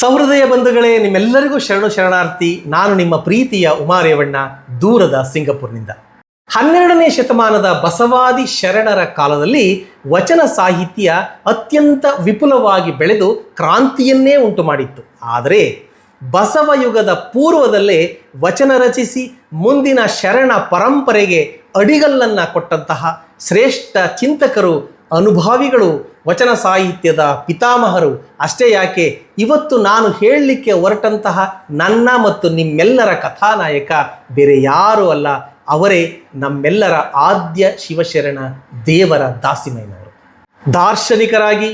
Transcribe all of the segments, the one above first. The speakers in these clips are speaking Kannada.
ಸಹೃದಯ ಬಂಧುಗಳೇ, ನಿಮ್ಮೆಲ್ಲರಿಗೂ ಶರಣು ಶರಣಾರ್ಥಿ, ನಾನು ನಿಮ್ಮ ಪ್ರೀತಿಯ ಉಮಾರೇವಣ್ಣ, ದೂರದ ಸಿಂಗಪುರ್ನಿಂದ. ಹನ್ನೆರಡನೇ ಶತಮಾನದ ಬಸವಾದಿ ಶರಣರ ಕಾಲದಲ್ಲಿ ವಚನ ಸಾಹಿತ್ಯ ಅತ್ಯಂತ ವಿಪುಲವಾಗಿ ಬೆಳೆದು ಕ್ರಾಂತಿಯನ್ನೇ ಉಂಟು ಮಾಡಿತ್ತು. ಆದರೆ ಬಸವಯುಗದ ಪೂರ್ವದಲ್ಲೇ ವಚನ ರಚಿಸಿ ಮುಂದಿನ ಶರಣ ಪರಂಪರೆಗೆ ಅಡಿಗಲ್ಲನ್ನು ಕೊಟ್ಟಂತಹ ಶ್ರೇಷ್ಠ ಚಿಂತಕರು, ಅನುಭಾವಿಗಳು ವಚನ ಸಾಹಿತ್ಯದ ಪಿತಾಮಹರು ಅಷ್ಟೇ ಯಾಕೆ? ಇವತ್ತು ನಾನು ಹೇಳಲಿಕ್ಕೆ ಹೊರಟಂತಹ ನನ್ನ ಮತ್ತು ನಿಮ್ಮೆಲ್ಲರ ಕಥಾನಾಯಕ ಬೇರೆ ಯಾರೂ ಅಲ್ಲ, ಅವರೇ ನಮ್ಮೆಲ್ಲರ ಆದ್ಯ ಶಿವಶರಣ ದೇವರ ದಾಸಿಮಯ್ಯನವರು. ದಾರ್ಶನಿಕರಾಗಿ,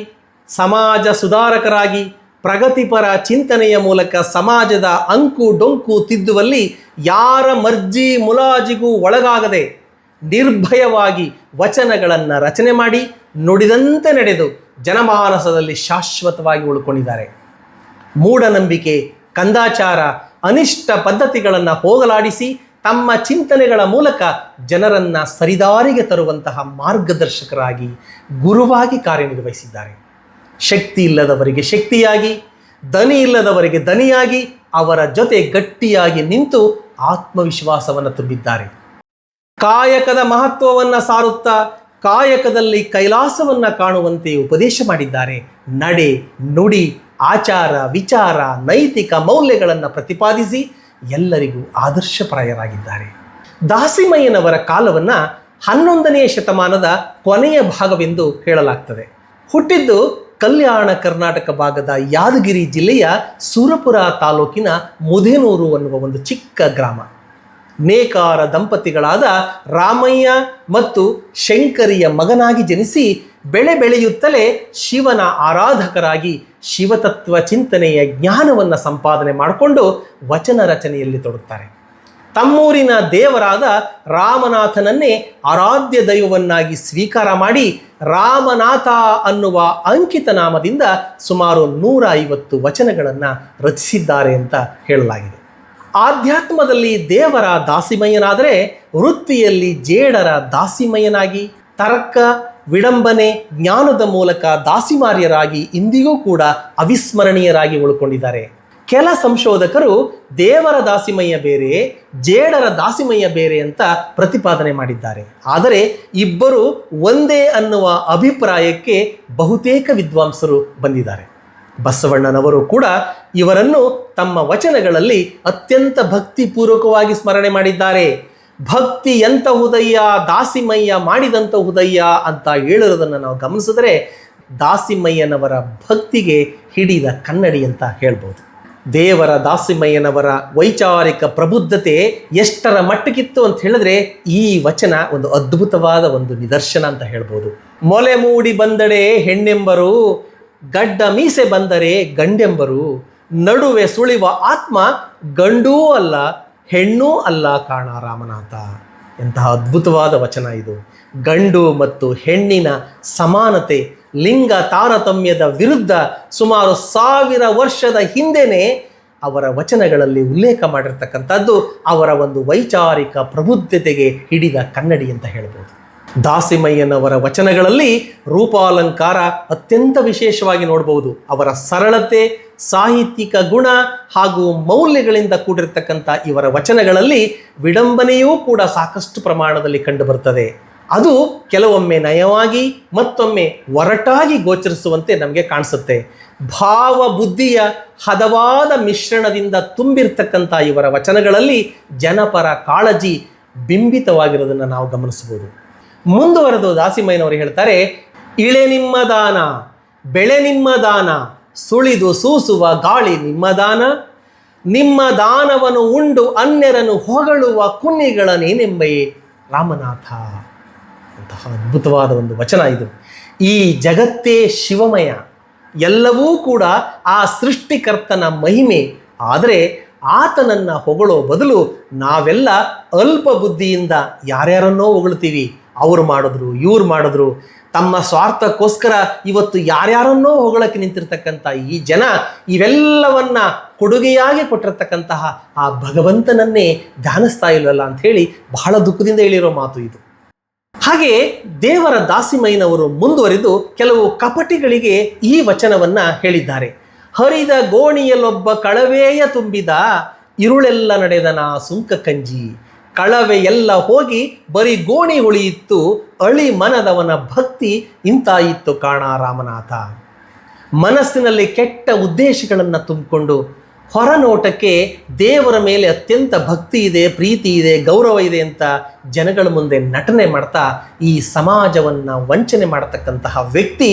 ಸಮಾಜ ಸುಧಾರಕರಾಗಿ, ಪ್ರಗತಿಪರ ಚಿಂತನೆಯ ಮೂಲಕ ಸಮಾಜದ ಅಂಕು ಡೊಂಕು ತಿದ್ದುವಲ್ಲಿ ಯಾರ ಮರ್ಜಿ ಮುಲಾಜಿಗೂ ಒಳಗಾಗದೆ ನಿರ್ಭಯವಾಗಿ ವಚನಗಳನ್ನು ರಚನೆ ಮಾಡಿ ನುಡಿದಂತೆ ನಡೆದು ಜನಮಾನಸದಲ್ಲಿ ಶಾಶ್ವತವಾಗಿ ಉಳ್ಕೊಂಡಿದ್ದಾರೆ. ಮೂಢನಂಬಿಕೆ, ಕಂದಾಚಾರ, ಅನಿಷ್ಟ ಪದ್ಧತಿಗಳನ್ನು ಹೋಗಲಾಡಿಸಿ ತಮ್ಮ ಚಿಂತನೆಗಳ ಮೂಲಕ ಜನರನ್ನು ಸರಿದಾರಿಗೆ ತರುವಂತಹ ಮಾರ್ಗದರ್ಶಕರಾಗಿ, ಗುರುವಾಗಿ ಕಾರ್ಯನಿರ್ವಹಿಸಿದ್ದಾರೆ. ಶಕ್ತಿ ಇಲ್ಲದವರಿಗೆ ಶಕ್ತಿಯಾಗಿ ದನಿ ಇಲ್ಲದವರಿಗೆ ದನಿಯಾಗಿ ಅವರ ಜೊತೆ ಗಟ್ಟಿಯಾಗಿ ನಿಂತು ಆತ್ಮವಿಶ್ವಾಸವನ್ನು ತುಂಬಿದ್ದಾರೆ. ಕಾಯಕದ ಮಹತ್ವವನ್ನು ಸಾರುತ್ತಾ ಕಾಯಕದಲ್ಲಿ ಕೈಲಾಸವನ್ನು ಕಾಣುವಂತೆ ಉಪದೇಶ ಮಾಡಿದ್ದಾರೆ. ನಡೆ, ನುಡಿ, ಆಚಾರ, ವಿಚಾರ, ನೈತಿಕ ಮೌಲ್ಯಗಳನ್ನು ಪ್ರತಿಪಾದಿಸಿ ಎಲ್ಲರಿಗೂ ಆದರ್ಶಪ್ರಾಯರಾಗಿದ್ದಾರೆ. ದಾಸಿಮಯ್ಯನವರ ಕಾಲವನ್ನು ಹನ್ನೊಂದನೆಯ ಶತಮಾನದ ಕೊನೆಯ ಭಾಗವೆಂದು ಹೇಳಲಾಗ್ತದೆ. ಹುಟ್ಟಿದ್ದು ಕಲ್ಯಾಣ ಕರ್ನಾಟಕ ಭಾಗದ ಯಾದಗಿರಿ ಜಿಲ್ಲೆಯ ಸೂರಪುರ ತಾಲೂಕಿನ ಮುದೇನೂರು ಅನ್ನುವ ಒಂದು ಚಿಕ್ಕ ಗ್ರಾಮ. ನೇಕಾರ ದಂಪತಿಗಳಾದ ರಾಮಯ್ಯ ಮತ್ತು ಶಂಕರಿಯ ಮಗನಾಗಿ ಜನಿಸಿ ಬೆಳೆ ಬೆಳೆಯುತ್ತಲೇ ಶಿವನ ಆರಾಧಕರಾಗಿ ಶಿವತತ್ವ ಚಿಂತನೆಯ ಜ್ಞಾನವನ್ನು ಸಂಪಾದನೆ ಮಾಡಿಕೊಂಡು ವಚನ ರಚನೆಯಲ್ಲಿ ತೊಡುತ್ತಾರೆ ತಮ್ಮೂರಿನ ದೇವರಾದ ರಾಮನಾಥನನ್ನೇ ಆರಾಧ್ಯ ದೈವವನ್ನಾಗಿ ಸ್ವೀಕಾರ ಮಾಡಿ ರಾಮನಾಥ ಅನ್ನುವ ಅಂಕಿತ ನಾಮದಿಂದ ಸುಮಾರು ನೂರ ಐವತ್ತು ವಚನಗಳನ್ನು ರಚಿಸಿದ್ದಾರೆ ಅಂತ ಹೇಳಲಾಗಿದೆ. ಆಧ್ಯಾತ್ಮದಲ್ಲಿ ದೇವರ ದಾಸಿಮಯ್ಯನಾದರೆ ವೃತ್ತಿಯಲ್ಲಿ ಜೇಡರ ದಾಸಿಮಯ್ಯನಾಗಿ, ತರ್ಕ, ವಿಡಂಬನೆ, ಜ್ಞಾನದ ಮೂಲಕ ದಾಸಿಮಾರ್ಯರಾಗಿ ಇಂದಿಗೂ ಕೂಡ ಅವಿಸ್ಮರಣೀಯರಾಗಿ ಉಳ್ಕೊಂಡಿದ್ದಾರೆ. ಕೆಲ ಸಂಶೋಧಕರು ದೇವರ ದಾಸಿಮಯ್ಯ ಬೇರೆ, ಜೇಡರ ದಾಸಿಮಯ್ಯ ಬೇರೆ ಅಂತ ಪ್ರತಿಪಾದನೆ ಮಾಡಿದ್ದಾರೆ. ಆದರೆ ಇಬ್ಬರು ಒಂದೇ ಅನ್ನುವ ಅಭಿಪ್ರಾಯಕ್ಕೆ ಬಹುತೇಕ ವಿದ್ವಾಂಸರು ಬಂದಿದ್ದಾರೆ. ಬಸವಣ್ಣನವರು ಕೂಡ ಇವರನ್ನು ತಮ್ಮ ವಚನಗಳಲ್ಲಿ ಅತ್ಯಂತ ಭಕ್ತಿಪೂರ್ವಕವಾಗಿ ಸ್ಮರಣೆ ಮಾಡಿದ್ದಾರೆ. ಭಕ್ತಿ ಎಂತಹುದಯ್ಯ ದಾಸಿಮಯ್ಯ ಮಾಡಿದಂತಹುದಯ್ಯ ಅಂತ ಹೇಳಿರೋದನ್ನು ನಾವು ಗಮನಿಸಿದ್ರೆ ದಾಸಿಮಯ್ಯನವರ ಭಕ್ತಿಗೆ ಹಿಡಿದ ಕನ್ನಡಿ ಅಂತ ಹೇಳ್ಬೋದು. ದೇವರ ದಾಸಿಮಯ್ಯನವರ ವೈಚಾರಿಕ ಪ್ರಬುದ್ಧತೆ ಎಷ್ಟರ ಮಟ್ಟಕ್ಕಿತ್ತು ಅಂತ ಹೇಳಿದ್ರೆ ಈ ವಚನ ಒಂದು ಅದ್ಭುತವಾದ ಒಂದು ನಿದರ್ಶನ ಅಂತ ಹೇಳ್ಬೋದು. ಮೊಲೆ ಮೂಡಿ ಬಂದಡೆ ಹೆಣ್ಣೆಂಬರು ಗಡ್ಡ ಮೀಸೆ ಬಂದರೆ ಗಂಡೆಂಬರು, ನಡುವೆ ಸುಳಿವ ಆತ್ಮ ಗಂಡೂ ಅಲ್ಲ, ಹೆಣ್ಣೂ ಅಲ್ಲ ಕಾಣ ರಾಮನಾಥ. ಎಂತಹ ಅದ್ಭುತವಾದ ವಚನ ಇದು. ಗಂಡು ಮತ್ತು ಹೆಣ್ಣಿನ ಸಮಾನತೆ, ಲಿಂಗ ತಾರತಮ್ಯದ ವಿರುದ್ಧ ಸುಮಾರು ಸಾವಿರ ವರ್ಷದ ಹಿಂದೆನೇ ಅವರ ವಚನಗಳಲ್ಲಿ ಉಲ್ಲೇಖ ಮಾಡಿರ್ತಕ್ಕಂಥದ್ದು ಅವರ ಒಂದು ವೈಚಾರಿಕ ಪ್ರಬುದ್ಧತೆಗೆ ಹಿಡಿದ ಕನ್ನಡಿ ಅಂತ ಹೇಳ್ಬೋದು. ದಾಸಿಮಯ್ಯನವರ ವಚನಗಳಲ್ಲಿ ರೂಪಾಲಂಕಾರ ಅತ್ಯಂತ ವಿಶೇಷವಾಗಿ ನೋಡಬಹುದು ಅವರ ಸರಳತೆ, ಸಾಹಿತ್ಯಿಕ ಗುಣ ಹಾಗೂ ಮೌಲ್ಯಗಳಿಂದ ಕೂಡಿರ್ತಕ್ಕಂಥ ಇವರ ವಚನಗಳಲ್ಲಿ ವಿಡಂಬನೆಯೂ ಕೂಡ ಸಾಕಷ್ಟು ಪ್ರಮಾಣದಲ್ಲಿ ಕಂಡುಬರ್ತದೆ ಅದು ಕೆಲವೊಮ್ಮೆ ನಯವಾಗಿ, ಮತ್ತೊಮ್ಮೆ ಒರಟಾಗಿ ಗೋಚರಿಸುವಂತೆ ನಮಗೆ ಕಾಣಿಸುತ್ತೆ. ಭಾವ ಬುದ್ಧಿಯ ಹದವಾದ ಮಿಶ್ರಣದಿಂದ ತುಂಬಿರ್ತಕ್ಕಂಥ ಇವರ ವಚನಗಳಲ್ಲಿ ಜನಪರ ಕಾಳಜಿ ಬಿಂಬಿತವಾಗಿರೋದನ್ನು ನಾವು ಗಮನಿಸಬಹುದು. ಮುಂದುವರೆದು ದಾಸಿಮಯ್ಯನವರು ಹೇಳ್ತಾರೆ, ಇಳೆ ನಿಮ್ಮ ದಾನ, ಬೆಳೆ ನಿಮ್ಮ ದಾನ, ಸುಳಿದು ಸೂಸುವ ಗಾಳಿ ನಿಮ್ಮ ದಾನ, ನಿಮ್ಮ ದಾನವನ್ನು ಉಂಡು ಅನ್ಯರನ್ನು ಹೊಗಳುವ ಕುನ್ನಿಗಳನೇನೆಂಬೆಯೇ ರಾಮನಾಥ. ಅಂತಹ ಅದ್ಭುತವಾದ ಒಂದು ವಚನ ಇದು. ಈ ಜಗತ್ತೇ ಶಿವಮಯ, ಎಲ್ಲವೂ ಕೂಡ ಆ ಸೃಷ್ಟಿಕರ್ತನ ಮಹಿಮೆ. ಆದರೆ ಆತನನ್ನು ಹೊಗಳೋ ಬದಲು ನಾವೆಲ್ಲ ಅಲ್ಪ ಬುದ್ಧಿಯಿಂದ ಯಾರ್ಯಾರನ್ನೋ ಹೊಗಳ್ತೀವಿ. ಅವ್ರು ಮಾಡಿದ್ರು, ಇವ್ರು ಮಾಡಿದ್ರು. ತಮ್ಮ ಸ್ವಾರ್ಥಕ್ಕೋಸ್ಕರ ಇವತ್ತು ಯಾರ್ಯಾರನ್ನೋ ಹೊಗಳಕ್ಕೆ ನಿಂತಿರ್ತಕ್ಕಂಥ ಈ ಜನ, ಇವೆಲ್ಲವನ್ನ ಕೊಡುಗೆಯಾಗಿ ಕೊಟ್ಟಿರ್ತಕ್ಕಂತಹ ಆ ಭಗವಂತನನ್ನೇ ಧ್ಯಾನಿಸ್ತಾ ಇಲ್ವಲ್ಲ ಅಂತ ಹೇಳಿ ಬಹಳ ದುಃಖದಿಂದ ಹೇಳಿರೋ ಮಾತು ಇದು. ಹಾಗೆ ದೇವರ ದಾಸಿಮಯ್ಯನವರು ಮುಂದುವರಿದು ಕೆಲವು ಕಪಟಿಗಳಿಗೆ ಈ ವಚನವನ್ನ ಹೇಳಿದ್ದಾರೆ. ಹರಿದ ಗೋಣಿಯಲ್ಲೊಬ್ಬ ಕಳವೆಯ ತುಂಬಿದ, ಇರುಳೆಲ್ಲ ನಡೆದನ ಸುಂಕ ಕಂಜಿ. ಕಳವೆ ಎಲ್ಲ ಹೋಗಿ ಬರೀ ಗೋಣಿ ಉಳಿಯಿತ್ತು ಅಳಿ ಮನದವನ ಭಕ್ತಿ ಇಂತಾಯಿತ್ತು ಕಾಣ ರಾಮನಾಥ. ಮನಸ್ಸಿನಲ್ಲಿ ಕೆಟ್ಟ ಉದ್ದೇಶಗಳನ್ನು ತುಂಬಿಕೊಂಡು, ಹೊರನೋಟಕ್ಕೆ ದೇವರ ಮೇಲೆ ಅತ್ಯಂತ ಭಕ್ತಿ ಇದೆ, ಪ್ರೀತಿ ಇದೆ, ಗೌರವ ಇದೆ ಅಂತ ಜನಗಳ ಮುಂದೆ ನಟನೆ ಮಾಡ್ತಾ, ಈ ಸಮಾಜವನ್ನು ವಂಚನೆ ಮಾಡತಕ್ಕಂತಹ ವ್ಯಕ್ತಿ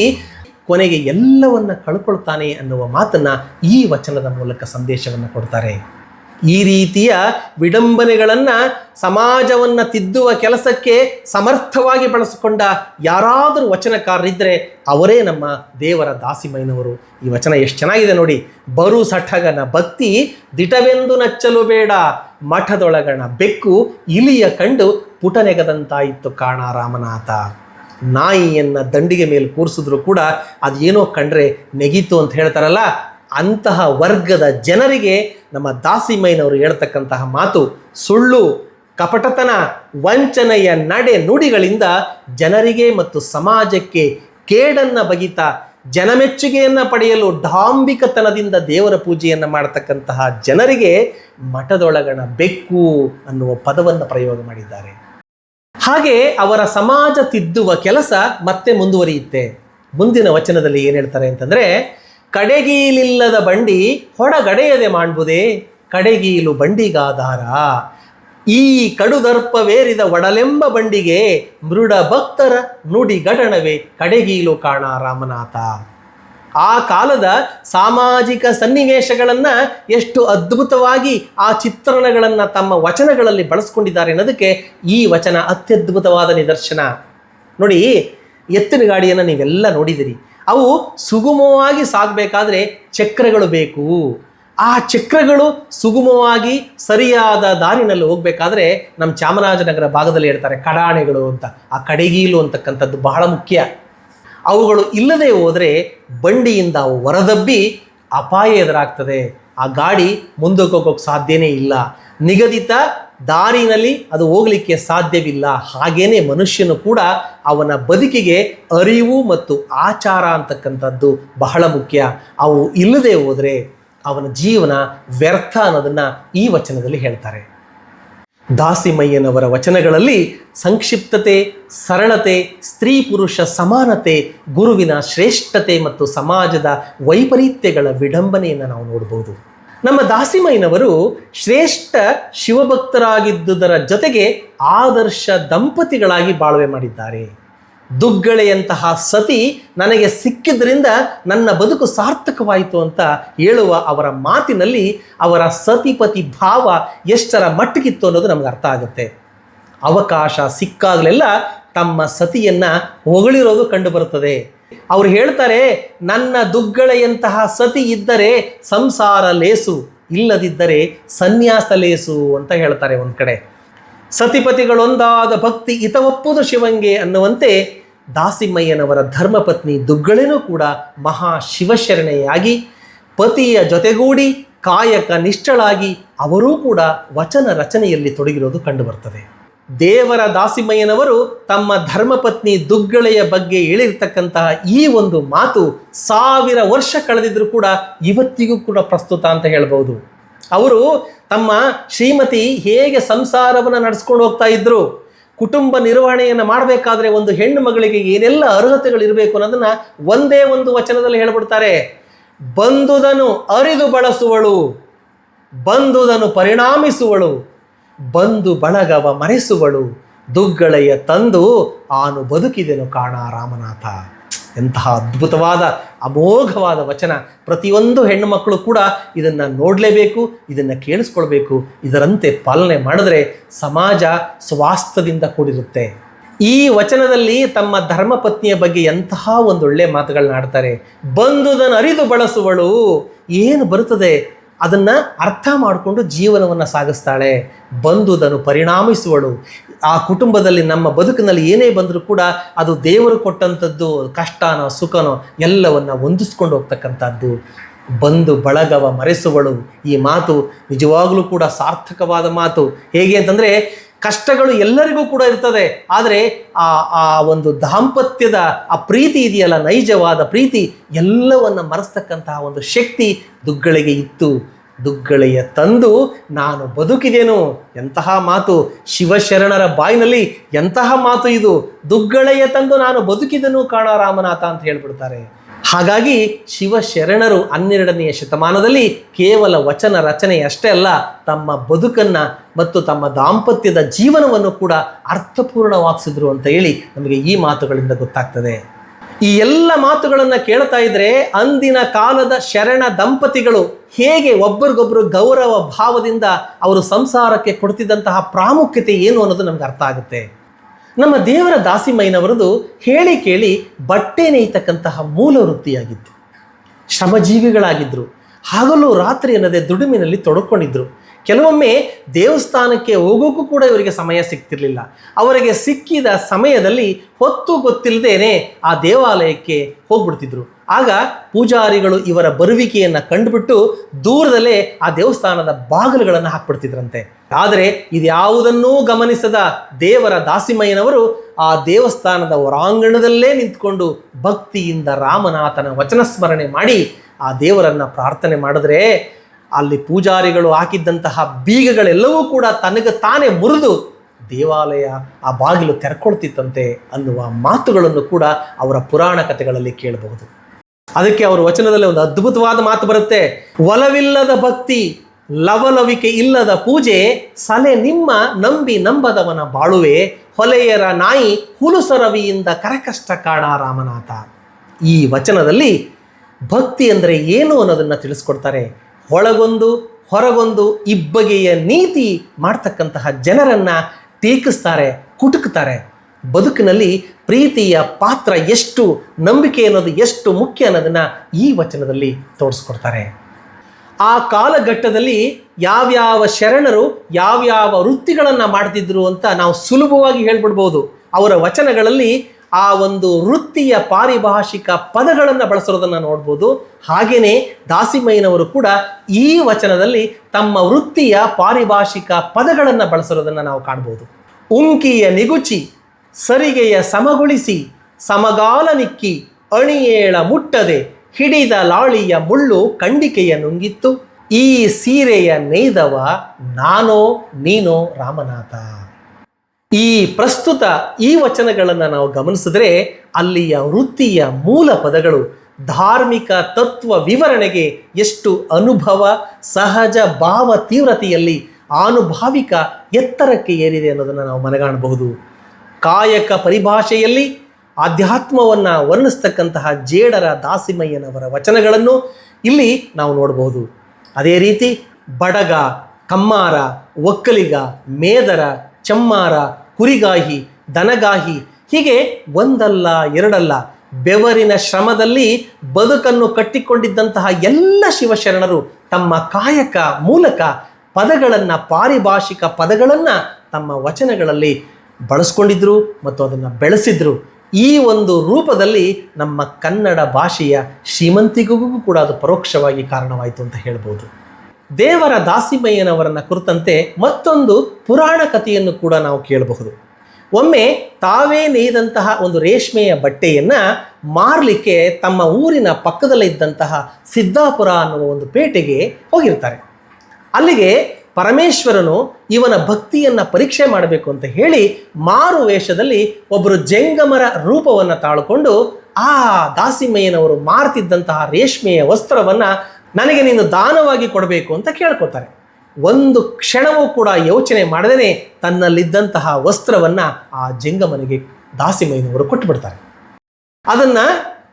ಕೊನೆಗೆ ಎಲ್ಲವನ್ನ ಕಳ್ಕೊಳ್ತಾನೆ ಅನ್ನುವ ಮಾತನ್ನ ಈ ವಚನದ ಮೂಲಕ ಸಂದೇಶವನ್ನು ಕೊಡ್ತಾರೆ. ಈ ರೀತಿಯ ವಿಡಂಬನೆಗಳನ್ನು ಸಮಾಜವನ್ನು ತಿದ್ದುವ ಕೆಲಸಕ್ಕೆ ಸಮರ್ಥವಾಗಿ ಬಳಸಿಕೊಂಡ ಯಾರಾದರೂ ವಚನಕಾರರಿದ್ದರೆ ಅವರೇ ನಮ್ಮ ದೇವರ ದಾಸಿಮೈನವರು ಈ ವಚನ ಎಷ್ಟು ಚೆನ್ನಾಗಿದೆ ನೋಡಿ. ಬರು ಸಠಗನ ಭಕ್ತಿ ದಿಟವೆಂದು ನಚ್ಚಲು ಬೇಡ. ಮಠದೊಳಗಣ ಬೆಕ್ಕು ಇಲಿಯ ಕಂಡು ಪುಟನೆಗದಂತಾಯಿತು ಕಾಣ ರಾಮನಾಥ. ನಾಯಿಯನ್ನು ದಂಡಿಗೆ ಮೇಲೆ ಕೂರಿಸಿದ್ರು ಕೂಡ ಅದೇನೋ ಕಂಡ್ರೆ ನೆಗೀತು ಅಂತ ಹೇಳ್ತಾರಲ್ಲ, ಅಂತಹ ವರ್ಗದ ಜನರಿಗೆ ನಮ್ಮ ದಾಸಿಮೈನವರು ಹೇಳ್ತಕ್ಕಂತಹ ಮಾತು, ಸುಳ್ಳು, ಕಪಟತನ, ವಂಚನೆಯ ನಡೆ ನುಡಿಗಳಿಂದ ಜನರಿಗೆ ಮತ್ತು ಸಮಾಜಕ್ಕೆ ಕೇಡನ್ನು ಬಗಿತಾ ಜನಮೆಚ್ಚುಗೆಯನ್ನು ಪಡೆಯಲು ಡಾಂಬಿಕತನದಿಂದ ದೇವರ ಪೂಜೆಯನ್ನು ಮಾಡತಕ್ಕಂತಹ ಜನರಿಗೆ ಮಠದೊಳಗಣ ಬೆಕ್ಕು ಅನ್ನುವ ಪದವನ್ನು ಪ್ರಯೋಗ ಮಾಡಿದ್ದಾರೆ. ಹಾಗೆ ಅವರ ಸಮಾಜ ತಿದ್ದುವ ಕೆಲಸ ಮತ್ತೆ ಮುಂದುವರಿಯುತ್ತೆ. ಮುಂದಿನ ವಚನದಲ್ಲಿ ಏನು ಹೇಳ್ತಾರೆ ಅಂತಂದರೆ, ಕಡೆಗೀಲಿಲ್ಲದ ಬಂಡಿ ಹೊಡಗಡೆಯದೆ ಮಾಡ್ಬೋದೇ? ಕಡೆಗೀಲು ಬಂಡಿಗಾಧಾರ ಈ ಕಡುದರ್ಪವೇರಿದ ಒಡಲೆಂಬ ಬಂಡಿಗೆ ಮೃಡ ಭಕ್ತರ ನುಡಿಗಡಣವೇ ಕಡೆಗೀಲು ಕಾಣ ರಾಮನಾಥ. ಆ ಕಾಲದ ಸಾಮಾಜಿಕ ಸನ್ನಿವೇಶಗಳನ್ನು ಎಷ್ಟು ಅದ್ಭುತವಾಗಿ ಆ ಚಿತ್ರಣಗಳನ್ನು ತಮ್ಮ ವಚನಗಳಲ್ಲಿ ಬಳಸ್ಕೊಂಡಿದ್ದಾರೆ ಅನ್ನೋದಕ್ಕೆ ಈ ವಚನ ಅತ್ಯದ್ಭುತವಾದ ನಿದರ್ಶನ. ನೋಡಿ, ಎತ್ತಿನ ಗಾಡಿಯನ್ನು ನೀವೆಲ್ಲ ನೋಡಿದಿರಿ. ಅವು ಸುಗಮವಾಗಿ ಸಾಗಬೇಕಾದ್ರೆ ಚಕ್ರಗಳು ಬೇಕು. ಆ ಚಕ್ರಗಳು ಸುಗಮವಾಗಿ ಸರಿಯಾದ ದಾರಿನಲ್ಲಿ ಹೋಗಬೇಕಾದ್ರೆ ನಮ್ಮ ಚಾಮರಾಜನಗರ ಭಾಗದಲ್ಲಿ ಹೇಳ್ತಾರೆ ಕಡಾಣೆಗಳು ಅಂತ. ಆ ಕಡೆಗೀಲು ಅಂತಕ್ಕಂಥದ್ದು ಬಹಳ ಮುಖ್ಯ. ಅವುಗಳು ಇಲ್ಲದೆ ಹೋದರೆ ಬಂಡಿಯಿಂದ ಹೊರದಬ್ಬಿ ಅಪಾಯ ಎದುರಾಗ್ತದೆ. ಆ ಗಾಡಿ ಮುಂದಕ್ಕೆ ಹೋಗೋಕ್ಕೆ ಸಾಧ್ಯನೇ ಇಲ್ಲ. ನಿಗದಿತ ದಾರಿನಲ್ಲಿ ಅದು ಹೋಗಲಿಕ್ಕೆ ಸಾಧ್ಯವಿಲ್ಲ. ಹಾಗೇನೆ ಮನುಷ್ಯನು ಕೂಡ ಅವನ ಬದುಕಿಗೆ ಅರಿವು ಮತ್ತು ಆಚಾರ ಅಂತಕ್ಕಂಥದ್ದು ಬಹಳ ಮುಖ್ಯ. ಅವು ಇಲ್ಲದೆ ಹೋದರೆ ಅವನ ಜೀವನ ವ್ಯರ್ಥ ಅನ್ನೋದನ್ನು ಈ ವಚನದಲ್ಲಿ ಹೇಳ್ತಾರೆ. ದಾಸಿಮಯ್ಯನವರ ವಚನಗಳಲ್ಲಿ ಸಂಕ್ಷಿಪ್ತತೆ, ಸರಳತೆ, ಸ್ತ್ರೀ ಪುರುಷ ಸಮಾನತೆ, ಗುರುವಿನ ಶ್ರೇಷ್ಠತೆ ಮತ್ತು ಸಮಾಜದ ವೈಪರೀತ್ಯಗಳ ವಿಡಂಬನೆಯನ್ನು ನಾವು ನೋಡ್ಬೋದು. ನಮ್ಮ ದಾಸಿಮಯ್ಯನವರು ಶ್ರೇಷ್ಠ ಶಿವಭಕ್ತರಾಗಿದ್ದುದರ ಜೊತೆಗೆ ಆದರ್ಶ ದಂಪತಿಗಳಾಗಿ ಬಾಳ್ವೆ ಮಾಡಿದ್ದಾರೆ. ದುಗ್ಗಳೆಯಂತಹ ಸತಿ ನನಗೆ ಸಿಕ್ಕಿದ್ರಿಂದ ನನ್ನ ಬದುಕು ಸಾರ್ಥಕವಾಯಿತು ಅಂತ ಹೇಳುವ ಅವರ ಮಾತಿನಲ್ಲಿ ಅವರ ಸತಿಪತಿ ಭಾವ ಎಷ್ಟರ ಮಟ್ಟಿಗಿತ್ತು ಅನ್ನೋದು ನಮ್ಗೆ ಅರ್ಥ ಆಗುತ್ತೆ. ಅವಕಾಶ ಸಿಕ್ಕಾಗಲೆಲ್ಲ ತಮ್ಮ ಸತಿಯನ್ನ ಹೊಗಳಿರೋದು ಕಂಡುಬರುತ್ತದೆ. ಅವ್ರು ಹೇಳ್ತಾರೆ, ನನ್ನ ದುಗ್ಗಳೆಯಂತಹ ಸತಿ ಇದ್ದರೆ ಸಂಸಾರ ಲೇಸು, ಇಲ್ಲದಿದ್ದರೆ ಸನ್ಯಾಸ ಲೇಸು ಅಂತ ಹೇಳ್ತಾರೆ ಒಂದು ಕಡೆ. ಸತಿಪತಿಗಳೊಂದಾದ ಭಕ್ತಿ ಹಿತವಪ್ಪುದು ಶಿವಂಗೆ ಅನ್ನುವಂತೆ ದಾಸಿಮಯ್ಯನವರ ಧರ್ಮಪತ್ನಿ ದುಗ್ಗಳೆನೂ ಕೂಡ ಮಹಾ ಶಿವಶರಣೆಯಾಗಿ ಪತಿಯ ಜೊತೆಗೂಡಿ ಕಾಯಕ ನಿಷ್ಠಳಾಗಿ ಅವರೂ ಕೂಡ ವಚನ ರಚನೆಯಲ್ಲಿ ತೊಡಗಿರೋದು ಕಂಡುಬರ್ತದೆ. ದೇವರ ದಾಸಿಮಯ್ಯನವರು ತಮ್ಮ ಧರ್ಮಪತ್ನಿ ದುಗ್ಗಳೆಯ ಬಗ್ಗೆ ಹೇಳಿರ್ತಕ್ಕಂತಹ ಈ ಒಂದು ಮಾತು ಸಾವಿರ ವರ್ಷ ಕಳೆದಿದ್ರೂ ಕೂಡ ಇವತ್ತಿಗೂ ಕೂಡ ಪ್ರಸ್ತುತ ಅಂತ ಹೇಳ್ಬೋದು ಅವರು ತಮ್ಮ ಶ್ರೀಮತಿ ಹೇಗೆ ಸಂಸಾರವನ್ನು ನಡೆಸ್ಕೊಂಡು ಹೋಗ್ತಾ ಇದ್ರು, ಕುಟುಂಬ ನಿರ್ವಹಣೆಯನ್ನು ಮಾಡಬೇಕಾದ್ರೆ ಒಂದು ಹೆಣ್ಣು ಮಗಳಿಗೆ ಏನೆಲ್ಲ ಅರ್ಹತೆಗಳು ಇರಬೇಕು ಅನ್ನೋದನ್ನ ಒಂದೇ ಒಂದು ವಚನದಲ್ಲಿ ಹೇಳ್ಬಿಡ್ತಾರೆ. ಬಂದುದನು ಅರಿದು ಬಳಸುವಳು, ಬಂದುದನು ಪರಿಣಾಮಿಸುವಳು, ಬಂದು ಬಳಗವ ಮರೆಸುವಳು, ದುಗ್ಗಳೆಯ ತಂದು ಆನು ಬದುಕಿದೆನು ಕಾಣ ರಾಮನಾಥ. ಎಂತಹ ಅದ್ಭುತವಾದ, ಅಮೋಘವಾದ ವಚನ ಪ್ರತಿಯೊಂದು ಹೆಣ್ಣು ಮಕ್ಕಳು ಕೂಡ ಇದನ್ನು ನೋಡಲೇಬೇಕು, ಇದನ್ನು ಕೇಳಿಸ್ಕೊಳ್ಬೇಕು. ಇದರಂತೆ ಪಾಲನೆ ಮಾಡಿದ್ರೆ ಸಮಾಜ ಸ್ವಾಸ್ಥ್ಯದಿಂದ ಕೂಡಿರುತ್ತೆ. ಈ ವಚನದಲ್ಲಿ ತಮ್ಮ ಧರ್ಮಪತ್ನಿಯ ಬಗ್ಗೆ ಎಂತಹ ಒಂದೊಳ್ಳೆ ಮಾತುಗಳನ್ನ ಆಡ್ತಾರೆ. ಬಂದುದನ್ನು ಅರಿದು ಬಳಸುವಳು, ಏನು ಬರುತ್ತದೆ? ಅದನ್ನು ಅರ್ಥ ಮಾಡಿಕೊಂಡು ಜೀವನವನ್ನು ಸಾಗಿಸ್ತಾಳೆ. ಬಂದುದನ್ನು ಪರಿಣಾಮಿಸುವಳು. ಆ ಕುಟುಂಬದಲ್ಲಿ ನಮ್ಮ ಬದುಕಿನಲ್ಲಿ ಏನೇ ಬಂದರೂ ಕೂಡ ಅದು ದೇವರು ಕೊಟ್ಟಂಥದ್ದು ಕಷ್ಟನೋ, ಸುಖನೋ ಎಲ್ಲವನ್ನು ಹೊಂದಿಸ್ಕೊಂಡು ಹೋಗ್ತಕ್ಕಂಥದ್ದು. ಬಂದು ಬಳಗವ ಮರೆಸುವಳು. ಈ ಮಾತು ನಿಜವಾಗಲೂ ಕೂಡ ಸಾರ್ಥಕವಾದ ಮಾತು. ಹೇಗೆ ಅಂತಂದರೆ ಕಷ್ಟಗಳು ಎಲ್ಲರಿಗೂ ಕೂಡ ಇರ್ತದೆ. ಆದರೆ ಆ ಆ ಒಂದು ದಾಂಪತ್ಯದ, ಆ ಪ್ರೀತಿ ಇದೆಯಲ್ಲ, ನೈಜವಾದ ಪ್ರೀತಿ, ಎಲ್ಲವನ್ನು ಮರೆಸ್ತಕ್ಕಂತಹ ಒಂದು ಶಕ್ತಿ ದುಗ್ಗಳಿಗೆ ಇತ್ತು. ದುಗ್ಗಳೆಯ ತಂದು ನಾನು ಬದುಕಿದೆನು. ಎಂತಹ ಮಾತು. ಶಿವಶರಣರ ಬಾಯಿನಲ್ಲಿ ಎಂತಹ ಮಾತು ಇದು. ದುಗ್ಗಳೆಯ ತಂದು ನಾನು ಬದುಕಿದನು ಕಾಣ ರಾಮನಾಥ ಅಂತ ಹೇಳ್ಬಿಡ್ತಾರೆ. ಹಾಗಾಗಿ ಶಿವಶರಣರು ಹನ್ನೆರಡನೆಯ ಶತಮಾನದಲ್ಲಿ ಕೇವಲ ವಚನ ರಚನೆಯಷ್ಟೇ ಅಲ್ಲ, ತಮ್ಮ ಬದುಕನ್ನ ಮತ್ತು ತಮ್ಮ ದಾಂಪತ್ಯದ ಜೀವನವನ್ನು ಕೂಡ ಅರ್ಥಪೂರ್ಣವಾಗಿಸಿದ್ರು ಅಂತ ಹೇಳಿ ನಮಗೆ ಈ ಮಾತುಗಳಿಂದ ಗೊತ್ತಾಗ್ತದೆ. ಈ ಎಲ್ಲ ಮಾತುಗಳನ್ನು ಕೇಳ್ತಾ ಇದ್ರೆ ಅಂದಿನ ಕಾಲದ ಶರಣ ದಂಪತಿಗಳು ಹೇಗೆ ಒಬ್ಬರಿಗೊಬ್ಬರು ಗೌರವ ಭಾವದಿಂದ ಅವರು ಸಂಸಾರಕ್ಕೆ ಕೊಡ್ತಿದ್ದಂತಹ ಪ್ರಾಮುಖ್ಯತೆ ಏನು ಅನ್ನೋದು ನಮ್ಗೆ ಅರ್ಥ ಆಗುತ್ತೆ. ನಮ್ಮ ದೇವರ ದಾಸಿಮಯ್ಯನವರದು ಹೇಳಿ ಕೇಳಿ ಬಟ್ಟೆ ನೇಯ್ತಕ್ಕಂತಹ ಮೂಲ ವೃತ್ತಿಯಾಗಿತ್ತು. ಶ್ರಮಜೀವಿಗಳಾಗಿದ್ದರು ಹಾಗಲೂ ರಾತ್ರಿ ಅನ್ನದೇ ದುಡಿಮಿನಲ್ಲಿ ತೊಡಕೊಂಡಿದ್ದರು ಕೆಲವೊಮ್ಮೆ ದೇವಸ್ಥಾನಕ್ಕೆ ಹೋಗೋಕ್ಕೂ ಕೂಡ ಇವರಿಗೆ ಸಮಯ ಸಿಗ್ತಿರಲಿಲ್ಲ. ಅವರಿಗೆ ಸಿಕ್ಕಿದ ಸಮಯದಲ್ಲಿ ಹೊತ್ತು ಗೊತ್ತಿಲ್ಲದೇನೆ ಆ ದೇವಾಲಯಕ್ಕೆ ಹೋಗ್ಬಿಡ್ತಿದ್ರು. ಆಗ ಪೂಜಾರಿಗಳು ಇವರ ಬರುವಿಕೆಯನ್ನು ಕಂಡುಬಿಟ್ಟು ದೂರದಲ್ಲೇ ಆ ದೇವಸ್ಥಾನದ ಬಾಗಿಲುಗಳನ್ನು ಹಾಕ್ಬಿಡ್ತಿದ್ರಂತೆ. ಆದರೆ ಇದ್ಯಾವುದನ್ನೂ ಗಮನಿಸದ ದೇವರ ದಾಸಿಮಯ್ಯನವರು ಆ ದೇವಸ್ಥಾನದ ಹೊರಾಂಗಣದಲ್ಲೇ ನಿಂತ್ಕೊಂಡು ಭಕ್ತಿಯಿಂದ ರಾಮನಾಥನ ವಚನ ಸ್ಮರಣೆ ಮಾಡಿ ಆ ದೇವರನ್ನು ಪ್ರಾರ್ಥನೆ ಮಾಡಿದ್ರೆ ಅಲ್ಲಿ ಪೂಜಾರಿಗಳು ಹಾಕಿದ್ದಂತಹ ಬೀಗಗಳೆಲ್ಲವೂ ಕೂಡ ತನಗೆ ತಾನೇ ಮುರಿದು ದೇವಾಲಯ ಆ ಬಾಗಿಲು ತೆರ್ಕೊಳ್ತಿತ್ತಂತೆ ಅನ್ನುವ ಮಾತುಗಳನ್ನು ಕೂಡ ಅವರ ಪುರಾಣ ಕಥೆಗಳಲ್ಲಿ ಕೇಳಬಹುದು. ಅದಕ್ಕೆ ಅವರ ವಚನದಲ್ಲಿ ಒಂದು ಅದ್ಭುತವಾದ ಮಾತು ಬರುತ್ತೆ. ಒಲವಿಲ್ಲದ ಭಕ್ತಿ, ಲವಲವಿಕೆ ಇಲ್ಲದ ಪೂಜೆ, ಸಲೆ ನಿಮ್ಮ ನಂಬಿ ನಂಬದವನ ಬಾಳುವೆ, ಹೊಲೆಯರ ನಾಯಿ ಹುಲುಸರವಿಯಿಂದ ಕರಕಷ್ಟ ಕಾಡ ರಾಮನಾಥ. ಈ ವಚನದಲ್ಲಿ ಭಕ್ತಿ ಅಂದರೆ ಏನು ಅನ್ನೋದನ್ನು ತಿಳಿಸ್ಕೊಡ್ತಾರೆ. ಒಳಗೊಂದು, ಹೊರಗೊಂದು, ಇಬ್ಬಗೆಯ ನೀತಿ ಮಾಡ್ತಕ್ಕಂತಹ ಜನರನ್ನು ಟೀಕಿಸ್ತಾರೆ, ಕುಟುಕ್ತಾರೆ. ಬದುಕಿನಲ್ಲಿ ಪ್ರೀತಿಯ ಪಾತ್ರ ಎಷ್ಟು, ನಂಬಿಕೆ ಅನ್ನೋದು ಎಷ್ಟು ಮುಖ್ಯ ಅನ್ನೋದನ್ನು ಈ ವಚನದಲ್ಲಿ ತೋರಿಸ್ಕೊಡ್ತಾರೆ. ಆ ಕಾಲಘಟ್ಟದಲ್ಲಿ ಯಾವ್ಯಾವ ಶರಣರು, ಯಾವ್ಯಾವ ವೃತ್ತಿಗಳನ್ನು ಮಾಡ್ತಿದ್ರು ಅಂತ ನಾವು ಸುಲಭವಾಗಿ ಹೇಳ್ಬಿಡ್ಬೋದು. ಅವರ ವಚನಗಳಲ್ಲಿ ಆ ಒಂದು ವೃತ್ತಿಯ ಪಾರಿಭಾಷಿಕ ಪದಗಳನ್ನು ಬಳಸಿರೋದನ್ನು ನೋಡ್ಬೋದು. ಹಾಗೆಯೇ ದಾಸಿಮಯ್ಯನವರು ಕೂಡ ಈ ವಚನದಲ್ಲಿ ತಮ್ಮ ವೃತ್ತಿಯ ಪಾರಿಭಾಷಿಕ ಪದಗಳನ್ನು ಬಳಸಿರೋದನ್ನು ನಾವು ಕಾಣ್ಬೋದು. ಉಂಕಿಯ ನಿಗುಚಿ ಸರಿಗೆಯ ಸಮಗೊಳಿಸಿ, ಸಮಗಾಲ ನಿಕ್ಕಿ, ಅಣಿಯೇಳ ಮುಟ್ಟದೆ, ಹಿಡಿದ ಲಾಳಿಯ ಮುಳ್ಳು ಖಂಡಿಕೆಯ ನುಂಗಿತ್ತು. ಈ ಸೀರೆಯ ನೇಯ್ದವ ನಾನೋ ನೀನೋ ರಾಮನಾಥ. ಈ ಪ್ರಸ್ತುತ ಈ ವಚನಗಳನ್ನು ನಾವು ಗಮನಿಸಿದ್ರೆ ಅಲ್ಲಿಯ ವೃತ್ತಿಯ ಮೂಲ ಪದಗಳು ಧಾರ್ಮಿಕ ತತ್ವ ವಿವರಣೆಗೆ ಎಷ್ಟು ಅನುಭವ, ಸಹಜ ಭಾವ ತೀವ್ರತೆಯಲ್ಲಿ ಆನುಭಾವಿಕ ಎತ್ತರಕ್ಕೆ ಏರಿದೆ ಅನ್ನೋದನ್ನು ನಾವು ಮನಗಾಣಬಹುದು. ಕಾಯಕ ಪರಿಭಾಷೆಯಲ್ಲಿ ಆಧ್ಯಾತ್ಮವನ್ನು ವರ್ಣಿಸ್ತಕ್ಕಂತಹ ಜೇಡರ ದಾಸಿಮಯ್ಯನವರ ವಚನಗಳನ್ನು ಇಲ್ಲಿ ನಾವು ನೋಡಬಹುದು ಅದೇ ರೀತಿ ಬಡಗ, ಕಮ್ಮಾರ, ಒಕ್ಕಲಿಗ, ಮೇದರ, ಚಮ್ಮಾರ, ಕುರಿಗಾಹಿ, ದನಗಾಹಿ ಹೀಗೆ ಒಂದಲ್ಲ, ಎರಡಲ್ಲ ಬೆವರಿನ ಶ್ರಮದಲ್ಲಿ ಬದುಕನ್ನು ಕಟ್ಟಿಕೊಂಡಿದ್ದಂತಹ ಎಲ್ಲ ಶಿವಶರಣರು ತಮ್ಮ ಕಾಯಕ ಮೂಲಕ ಪದಗಳನ್ನು, ಪಾರಿಭಾಷಿಕ ಪದಗಳನ್ನು ತಮ್ಮ ವಚನಗಳಲ್ಲಿ ಬಳಸ್ಕೊಂಡಿದ್ರು ಮತ್ತು ಅದನ್ನು ಬೆಳೆಸಿದ್ರು. ಈ ಒಂದು ರೂಪದಲ್ಲಿ ನಮ್ಮ ಕನ್ನಡ ಭಾಷೆಯ ಶ್ರೀಮಂತಿಗೂ ಕೂಡ ಅದು ಪರೋಕ್ಷವಾಗಿ ಕಾರಣವಾಯಿತು ಅಂತ ಹೇಳ್ಬೋದು. ದೇವರ ದಾಸಿಮಯ್ಯನವರನ್ನು ಕುರಿತಂತೆ ಮತ್ತೊಂದು ಪುರಾಣ ಕಥೆಯನ್ನು ಕೂಡ ನಾವು ಕೇಳಬಹುದು. ಒಮ್ಮೆ ತಾವೇ ನೇಯ್ದಂತಹ ಒಂದು ರೇಷ್ಮೆಯ ಬಟ್ಟೆಯನ್ನು ಮಾರಲಿಕ್ಕೆ ತಮ್ಮ ಊರಿನ ಪಕ್ಕದಲ್ಲಿದ್ದಂತಹ ಸಿದ್ದಾಪುರ ಅನ್ನುವ ಒಂದು ಪೇಟೆಗೆ ಹೋಗಿರ್ತಾರೆ. ಅಲ್ಲಿಗೆ ಪರಮೇಶ್ವರನು ಇವನ ಭಕ್ತಿಯನ್ನು ಪರೀಕ್ಷೆ ಮಾಡಬೇಕು ಅಂತ ಹೇಳಿ ಮಾರು ವೇಷದಲ್ಲಿ ಒಬ್ಬರು ಜಂಗಮರ ರೂಪವನ್ನು ತಾಳ್ಕೊಂಡು ಆ ದಾಸಿಮಯ್ಯನವರು ಮಾರ್ತಿದ್ದಂತಹ ರೇಷ್ಮೆಯ ವಸ್ತ್ರವನ್ನು ನನಗೆ ನೀನು ದಾನವಾಗಿ ಕೊಡಬೇಕು ಅಂತ ಕೇಳ್ಕೊತಾರೆ ಒಂದು ಕ್ಷಣವೂ ಕೂಡ ಯೋಚನೆ ಮಾಡದೇ ತನ್ನಲ್ಲಿದ್ದಂತಹ ವಸ್ತ್ರವನ್ನು ಆ ಜಂಗಮನಿಗೆ ದಾಸಿಮಯ್ಯನವರು ಕೊಟ್ಟುಬಿಡ್ತಾರೆ ಅದನ್ನು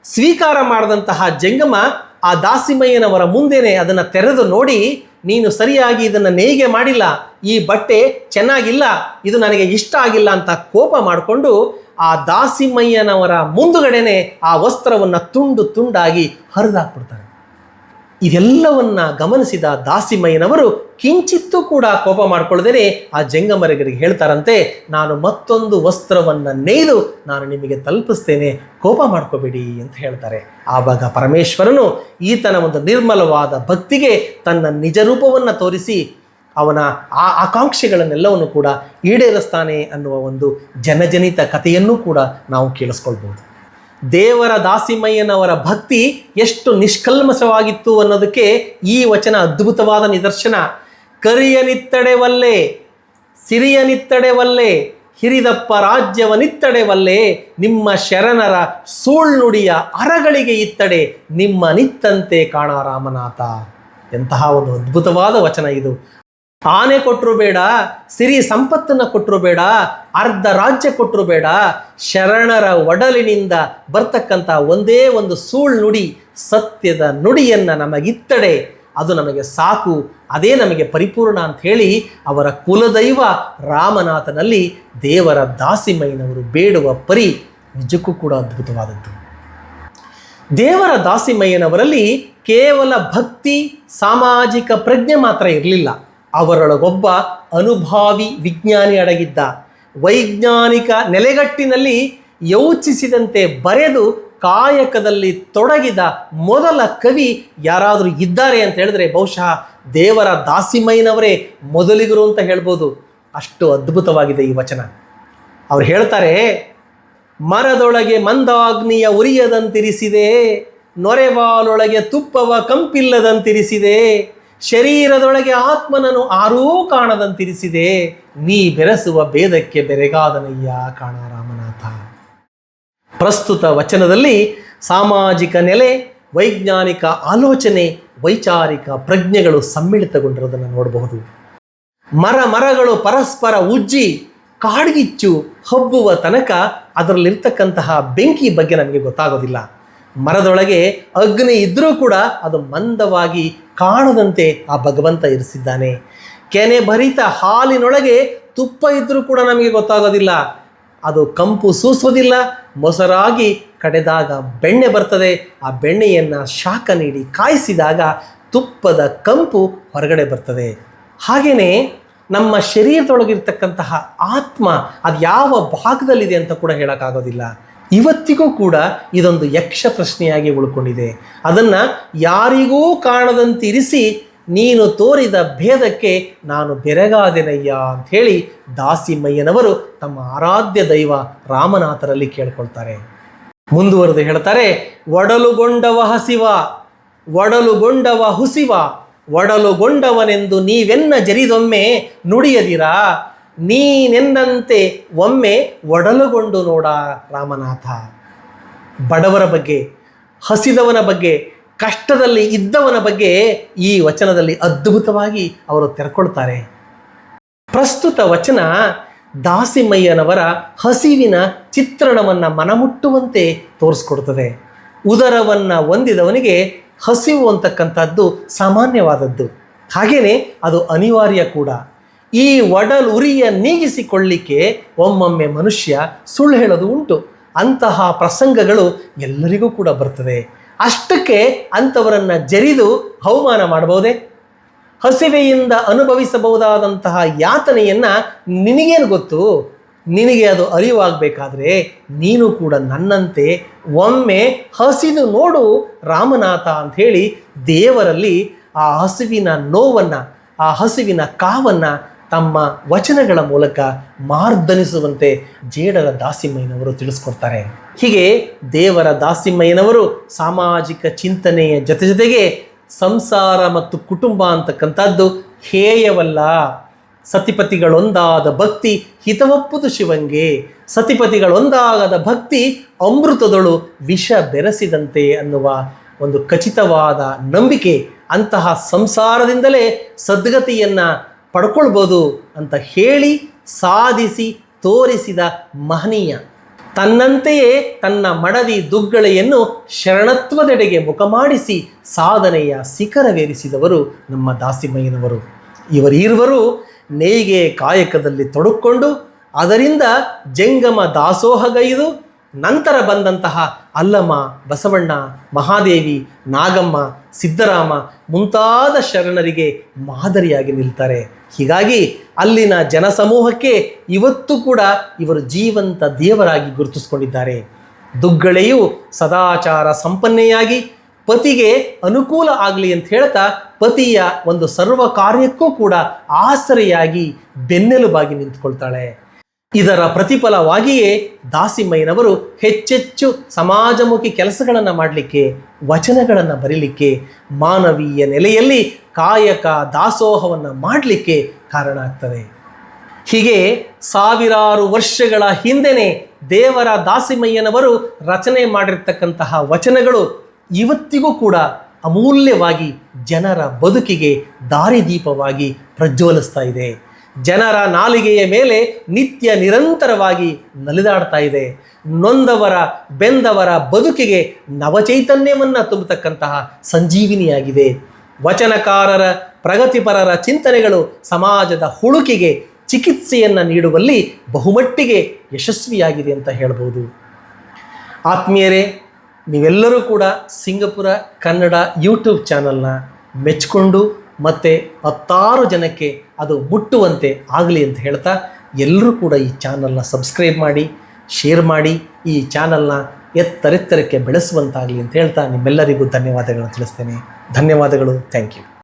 ಸ್ವೀಕಾರ ಮಾಡಿದಂತಹ ಜಂಗಮ ಆ ದಾಸಿಮಯ್ಯನವರ ಮುಂದೆನೆ ಅದನ್ನು ತೆರೆದು ನೋಡಿ ನೀನು ಸರಿಯಾಗಿ ಇದನ್ನು ನೇಯ್ಗೆ ಮಾಡಿಲ್ಲ, ಈ ಬಟ್ಟೆ ಚೆನ್ನಾಗಿಲ್ಲ, ಇದು ನನಗೆ ಇಷ್ಟ ಆಗಿಲ್ಲ ಅಂತ ಕೋಪ ಮಾಡಿಕೊಂಡು ಆ ದಾಸಿಮಯ್ಯನವರ ಮುಂದುಗಡೆನೆ ಆ ವಸ್ತ್ರವನ್ನು ತುಂಡು ತುಂಡಾಗಿ ಹರಿದಾಕ್ಬಿಡ್ತಾರೆ. ಇದೆಲ್ಲವನ್ನ ಗಮನಿಸಿದ ದಾಸಿಮಯ್ಯನವರು ಕಿಂಚಿತ್ತೂ ಕೂಡ ಕೋಪ ಮಾಡಿಕೊಳ್ಳದೇನೆ ಆ ಜಂಗಮರಗರಿಗೆ ಹೇಳ್ತಾರಂತೆ, ನಾನು ಮತ್ತೊಂದು ವಸ್ತ್ರವನ್ನು ನೇಯ್ದು ನಾನು ನಿಮಗೆ ತಲುಪಿಸ್ತೇನೆ, ಕೋಪ ಮಾಡ್ಕೋಬೇಡಿ ಅಂತ ಹೇಳ್ತಾರೆ. ಆವಾಗ ಪರಮೇಶ್ವರನು ಈತನ ಒಂದು ನಿರ್ಮಲವಾದ ಭಕ್ತಿಗೆ ತನ್ನ ನಿಜ ರೂಪವನ್ನು ತೋರಿಸಿ ಅವನ ಆ ಆಕಾಂಕ್ಷೆಗಳನ್ನೆಲ್ಲವನ್ನು ಕೂಡ ಈಡೇರಿಸ್ತಾನೆ ಅನ್ನುವ ಒಂದು ಜನಜನಿತ ಕಥೆಯನ್ನು ಕೂಡ ನಾವು ಕೇಳಿಸ್ಕೊಳ್ಬೋದು. ದೇವರ ದಾಸಿಮಯ್ಯನವರ ಭಕ್ತಿ ಎಷ್ಟು ನಿಷ್ಕಲ್ಮಸವಾಗಿತ್ತು ಅನ್ನೋದಕ್ಕೆ ಈ ವಚನ ಅದ್ಭುತವಾದ ನಿದರ್ಶನ. ಕರಿಯನಿತ್ತಡೆವಲ್ಲೇ, ಸಿರಿಯನಿತ್ತಡೆವಲ್ಲೇ, ಹಿರಿದಪ್ಪ ರಾಜ್ಯವನಿತ್ತಡೆವಲ್ಲೇ, ನಿಮ್ಮ ಶರಣರ ಸೂಳ್ನುಡಿಯ ಅರಗಳಿಗೆ ಇತ್ತಡೆ, ನಿಮ್ಮ ನಿತ್ತಂತೆ ಕಾಣ ರಾಮನಾಥ. ಎಂತಹ ಒಂದು ಅದ್ಭುತವಾದ ವಚನ ಇದು. ಆನೆ ಕೊಟ್ಟರು ಬೇಡ, ಸಿರಿ ಸಂಪತ್ತನ್ನು ಕೊಟ್ಟರು ಬೇಡ, ಅರ್ಧ ರಾಜ್ಯ ಕೊಟ್ಟರು ಬೇಡ, ಶರಣರ ಒಡಲಿನಿಂದ ಬರ್ತಕ್ಕಂಥ ಒಂದೇ ಒಂದು ಸೂಳ್ ನುಡಿ, ಸತ್ಯದ ನುಡಿಯನ್ನು ನಮಗಿತ್ತಡೆ. ಅದು ನಮಗೆ ಸಾಕು, ಅದೇ ನಮಗೆ ಪರಿಪೂರ್ಣ ಅಂತ ಹೇಳಿ ಅವರ ಕುಲದೈವ ರಾಮನಾಥನಲ್ಲಿ ದೇವರ ದಾಸಿಮಯ್ಯನವರು ಬೇಡುವ ಪರಿ ನಿಜಕ್ಕೂ ಕೂಡ ಅದ್ಭುತವಾದದ್ದು. ದೇವರ ದಾಸಿಮಯ್ಯನವರಲ್ಲಿ ಕೇವಲ ಭಕ್ತಿ, ಸಾಮಾಜಿಕ ಪ್ರಜ್ಞೆ ಮಾತ್ರ ಇರಲಿಲ್ಲ. ಅವರೊಳಗೊಬ್ಬ ಅನುಭಾವಿ ವಿಜ್ಞಾನಿ ಅಡಗಿದ್ದ ವೈಜ್ಞಾನಿಕ ನೆಲೆಗಟ್ಟಿನಲ್ಲಿ ಯೋಚಿಸಿದಂತೆ ಬರೆದು ಕಾಯಕದಲ್ಲಿ ತೊಡಗಿದ ಮೊದಲ ಕವಿ ಯಾರಾದರೂ ಇದ್ದಾರೆ ಅಂತ ಹೇಳಿದ್ರೆ ಬಹುಶಃ ದೇವರ ದಾಸಿಮಯ್ಯನವರೇ ಮೊದಲಿಗರು ಅಂತ ಹೇಳ್ಬೋದು. ಅಷ್ಟು ಅದ್ಭುತವಾಗಿದೆ ಈ ವಚನ. ಅವ್ರು ಹೇಳ್ತಾರೆ, ಮರದೊಳಗೆ ಮಂದಾಗ್ನಿಯ ಉರಿಯದಂತಿರಿಸಿದೆ ನೊರೆವಾಲೊಳಗೆ ತುಪ್ಪವ ಕಂಪಿಲ್ಲದಂತಿರಿಸಿದೆ ಶರೀರದೊಳಗೆ ಆತ್ಮನನ್ನು ಆರೂ ಕಾಣದಂತಿರಿಸಿದೆ ನೀ ಬೆರೆಸುವ ಭೇದಕ್ಕೆ ಬೆರೆಗಾದನಯ್ಯ ಕಾಣ ರಾಮನಾಥ. ಪ್ರಸ್ತುತ ವಚನದಲ್ಲಿ ಸಾಮಾಜಿಕ ನೆಲೆ, ವೈಜ್ಞಾನಿಕ ಆಲೋಚನೆ, ವೈಚಾರಿಕ ಪ್ರಜ್ಞೆಗಳು ಸಮ್ಮಿಳಿತಗೊಂಡಿರೋದನ್ನು ನೋಡಬಹುದು. ಮರ ಮರಗಳು ಪರಸ್ಪರ ಉಜ್ಜಿ, ಕಾಡ್ಗಿಚ್ಚು ಹಬ್ಬುವ ತನಕ ಅದರಲ್ಲಿರ್ತಕ್ಕಂತಹ ಬೆಂಕಿ ಬಗ್ಗೆ ನಮಗೆ ಗೊತ್ತಾಗೋದಿಲ್ಲ. ಮರದೊಳಗೆ ಅಗ್ನಿ ಇದ್ದರೂ ಕೂಡ ಅದು ಮಂದವಾಗಿ ಕಾಣದಂತೆ ಆ ಭಗವಂತ ಇರಿಸಿದ್ದಾನೆ. ಕೆನೆ ಭರಿತ ಹಾಲಿನೊಳಗೆ ತುಪ್ಪ ಇದ್ದರೂ ಕೂಡ ನಮಗೆ ಗೊತ್ತಾಗೋದಿಲ್ಲ. ಅದು ಕಂಪು ಸೂಸೋದಿಲ್ಲ ಮೊಸರಾಗಿ ಕಡೆದಾಗ ಬೆಣ್ಣೆ ಬರ್ತದೆ. ಆ ಬೆಣ್ಣೆಯನ್ನು ಶಾಖ ನೀಡಿ ಕಾಯಿಸಿದಾಗ ತುಪ್ಪದ ಕಂಪು ಹೊರಗಡೆ ಬರ್ತದೆ. ಹಾಗೆಯೇ ನಮ್ಮ ಶರೀರದೊಳಗಿರ್ತಕ್ಕಂತಹ ಆತ್ಮ ಅದು ಯಾವ ಭಾಗದಲ್ಲಿದೆ ಅಂತ ಕೂಡ ಹೇಳೋಕ್ಕಾಗೋದಿಲ್ಲ. ಇವತ್ತಿಗೂ ಕೂಡ ಇದೊಂದು ಯಕ್ಷ ಪ್ರಶ್ನೆಯಾಗಿ ಉಳ್ಕೊಂಡಿದೆ. ಅದನ್ನು ಯಾರಿಗೂ ಕಾಣದಂತಿರಿಸಿ ನೀನು ತೋರಿದ ಭೇದಕ್ಕೆ ನಾನು ಬೆರಗಾದೆನಯ್ಯ ಹೇಳಿ ದಾಸಿಮಯ್ಯನವರು ತಮ್ಮ ಆರಾಧ್ಯ ದೈವ ರಾಮನಾಥರಲ್ಲಿ ಕೇಳ್ಕೊಳ್ತಾರೆ. ಮುಂದುವರೆದು ಹೇಳ್ತಾರೆ, ಒಡಲುಗೊಂಡವ ಹಸಿವ, ಒಡಲುಗೊಂಡವ ಹುಸಿವ, ಒಡಲುಗೊಂಡವನೆಂದು ನೀವೆನ್ನ ಜರಿದೊಮ್ಮೆ ನುಡಿಯದಿರಾ? ನೀನೆನ್ನಂತೆ ಒಮ್ಮೆ ಒಡಲುಗೊಂಡು ನೋಡ ರಾಮನಾಥ. ಬಡವರ ಬಗ್ಗೆ, ಹಸಿದವನ ಬಗ್ಗೆ, ಕಷ್ಟದಲ್ಲಿ ಇದ್ದವನ ಬಗ್ಗೆ ಈ ವಚನದಲ್ಲಿ ಅದ್ಭುತವಾಗಿ ಅವರು ತೆರ್ಕೊಳ್ತಾರೆ. ಪ್ರಸ್ತುತ ವಚನ ದಾಸಿಮಯ್ಯನವರ ಹಸಿವಿನ ಚಿತ್ರಣವನ್ನು ಮನಮುಟ್ಟುವಂತೆ ತೋರಿಸ್ಕೊಡ್ತದೆ. ಉದರವನ್ನು ಹೊಂದಿದವನಿಗೆ ಹಸಿವು ಅಂತಕ್ಕಂಥದ್ದು ಸಾಮಾನ್ಯವಾದದ್ದು. ಹಾಗೆಯೇ ಅದು ಅನಿವಾರ್ಯ ಕೂಡ. ಈ ಒಡಲ್ ಉರಿಯ ನೀಗಿಸಿಕೊಳ್ಳಿಕ್ಕೆ ಒಮ್ಮೊಮ್ಮೆ ಮನುಷ್ಯ ಸುಳ್ಳು ಹೇಳೋದು ಉಂಟು. ಅಂತಹ ಪ್ರಸಂಗಗಳು ಎಲ್ಲರಿಗೂ ಕೂಡ ಬರ್ತದೆ. ಅಷ್ಟಕ್ಕೆ ಅಂಥವರನ್ನು ಜರಿದು ಅವಮಾನ ಮಾಡಬಹುದೇ? ಹಸಿವೆಯಿಂದ ಅನುಭವಿಸಬಹುದಾದಂತಹ ಯಾತನೆಯನ್ನು ನಿನಗೇನು ಗೊತ್ತು? ನಿನಗೆ ಅದು ಅರಿವಾಗಬೇಕಾದ್ರೆ ನೀನು ಕೂಡ ನನ್ನಂತೆ ಒಮ್ಮೆ ಹಸಿದು ನೋಡು ರಾಮನಾಥ ಅಂಥೇಳಿ ದೇವರಲ್ಲಿ ಆ ಹಸುವಿನ ನೋವನ್ನು, ಆ ಹಸುವಿನ ಕಾವನ್ನು ತಮ್ಮ ವಚನಗಳ ಮೂಲಕ ಮಾರ್ದನಿಸುವಂತೆ ಜೇಡರ ದಾಸಿಮ್ಮಯ್ಯನವರು ತಿಳಿಸ್ಕೊಡ್ತಾರೆ. ಹೀಗೆ ದೇವರ ದಾಸಿಮ್ಮಯ್ಯನವರು ಸಾಮಾಜಿಕ ಚಿಂತನೆಯ ಜೊತೆ ಜೊತೆಗೆ ಸಂಸಾರ ಮತ್ತು ಕುಟುಂಬ ಅಂತಕ್ಕಂಥದ್ದು ಹೇಯವಲ್ಲ. ಸತಿಪತಿಗಳೊಂದಾದ ಭಕ್ತಿ ಹಿತವಪ್ಪುದು ಶಿವಂಗೆ. ಸತಿಪತಿಗಳೊಂದಾಗದ ಭಕ್ತಿ ಅಮೃತದೊಳು ವಿಷ ಬೆರೆಸಿದಂತೆ ಅನ್ನುವ ಒಂದು ಖಚಿತವಾದ ನಂಬಿಕೆ ಅಂತಹ ಸಂಸಾರದಿಂದಲೇ ಸದ್ಗತಿಯನ್ನು ಪಡ್ಕೊಳ್ಬೋದು ಅಂತ ಹೇಳಿ ಸಾಧಿಸಿ ತೋರಿಸಿದ ಮಹನೀಯ. ತನ್ನಂತೆಯೇ ತನ್ನ ಮಡದಿ ದುಗ್ಗಳೆಯನ್ನು ಶರಣತ್ವದೆಡೆಗೆ ಮುಖ ಮಾಡಿಸಿ ಸಾಧನೆಯ ಶಿಖರವೇರಿಸಿದವರು ನಮ್ಮ ದಾಸಿಮಯ್ಯನವರು. ಇವರೀರ್ವರು ನೇಯ್ಗೆ ಕಾಯಕದಲ್ಲಿ ತೊಡಕೊಂಡು ಅದರಿಂದ ಜಂಗಮ ದಾಸೋಹಗೈದು, ನಂತರ ಬಂದಂತಹ ಅಲ್ಲಮ್ಮ ಬಸವಣ್ಣ ಮಹಾದೇವಿ ನಾಗಮ್ಮ ಸಿದ್ದರಾಮ ಮುಂತಾದ ಶರಣರಿಗೆ ಮಾದರಿಯಾಗಿ ನಿಲ್ತಾರೆ. ಹೀಗಾಗಿ ಅಲ್ಲಿನ ಜನಸಮೂಹಕ್ಕೆ ಇವತ್ತು ಕೂಡ ಇವರು ಜೀವಂತ ದೇವರಾಗಿ ಗುರುತಿಸಿಕೊಂಡಿದ್ದಾರೆ. ದುಗ್ಗಳೆಯು ಸದಾಚಾರ ಸಂಪನ್ನೆಯಾಗಿ ಪತಿಗೆ ಅನುಕೂಲ ಆಗಲಿ ಅಂತ ಹೇಳ್ತಾ ಪತಿಯ ಒಂದು ಸರ್ವ ಕಾರ್ಯಕ್ಕೂ ಕೂಡ ಆಸರೆಯಾಗಿ ಬೆನ್ನೆಲುಬಾಗಿ ನಿಂತ್ಕೊಳ್ತಾಳೆ. ಇದರ ಪ್ರತಿಫಲವಾಗಿಯೇ ದಾಸಿಮಯ್ಯನವರು ಹೆಚ್ಚೆಚ್ಚು ಸಮಾಜಮುಖಿ ಕೆಲಸಗಳನ್ನು ಮಾಡಲಿಕ್ಕೆ, ವಚನಗಳನ್ನು ಬರೀಲಿಕ್ಕೆ, ಮಾನವೀಯ ನೆಲೆಯಲ್ಲಿ ಕಾಯಕ ದಾಸೋಹವನ್ನು ಮಾಡಲಿಕ್ಕೆ ಕಾರಣ ಆಗ್ತದೆ. ಹೀಗೆ ಸಾವಿರಾರು ವರ್ಷಗಳ ಹಿಂದೆನೆ ದೇವರ ದಾಸಿಮಯ್ಯನವರು ರಚನೆ ಮಾಡಿರ್ತಕ್ಕಂತಹ ವಚನಗಳು ಇವತ್ತಿಗೂ ಕೂಡ ಅಮೂಲ್ಯವಾಗಿ ಜನರ ಬದುಕಿಗೆ ದಾರಿದೀಪವಾಗಿ ಪ್ರಜ್ವಲಿಸ್ತಾ ಇದೆ. ಜನರ ನಾಲಿಗೆಯ ಮೇಲೆ ನಿತ್ಯ ನಿರಂತರವಾಗಿ ನಲಿದಾಡ್ತಾ ಇದೆ. ನೊಂದವರ, ಬೆಂದವರ ಬದುಕಿಗೆ ನವಚೈತನ್ಯವನ್ನು ತುಂಬತಕ್ಕಂತಹ ಸಂಜೀವಿನಿಯಾಗಿದೆ. ವಚನಕಾರರ, ಪ್ರಗತಿಪರರ ಚಿಂತನೆಗಳು ಸಮಾಜದ ಹುಳುಕಿಗೆ ಚಿಕಿತ್ಸೆಯನ್ನು ನೀಡುವಲ್ಲಿ ಬಹುಮಟ್ಟಿಗೆ ಯಶಸ್ವಿಯಾಗಿದೆ ಅಂತ ಹೇಳ್ಬೋದು. ಆತ್ಮೀಯರೇ, ನೀವೆಲ್ಲರೂ ಕೂಡ ಸಿಂಗಪುರ, ಕನ್ನಡ ಯೂಟ್ಯೂಬ್ ಚಾನಲ್ನ ಮೆಚ್ಚಿಕೊಂಡು ಮತ್ತು ಹತ್ತಾರು ಜನಕ್ಕೆ ಅದು ಮುಟ್ಟುವಂತೆ ಆಗಲಿ ಅಂತ ಹೇಳ್ತಾ ಎಲ್ಲರೂ ಕೂಡ ಈ ಚಾನಲ್ನ ಸಬ್ಸ್ಕ್ರೈಬ್ ಮಾಡಿ, ಶೇರ್ ಮಾಡಿ, ಈ ಚಾನಲ್ನ ಎತ್ತರೆತ್ತರಕ್ಕೆ ಬೆಳೆಸುವಂತಾಗಲಿ ಅಂತ ಹೇಳ್ತಾ ನಿಮ್ಮೆಲ್ಲರಿಗೂ ಧನ್ಯವಾದಗಳನ್ನು ತಿಳಿಸ್ತೇನೆ. ಧನ್ಯವಾದಗಳು. Thank you.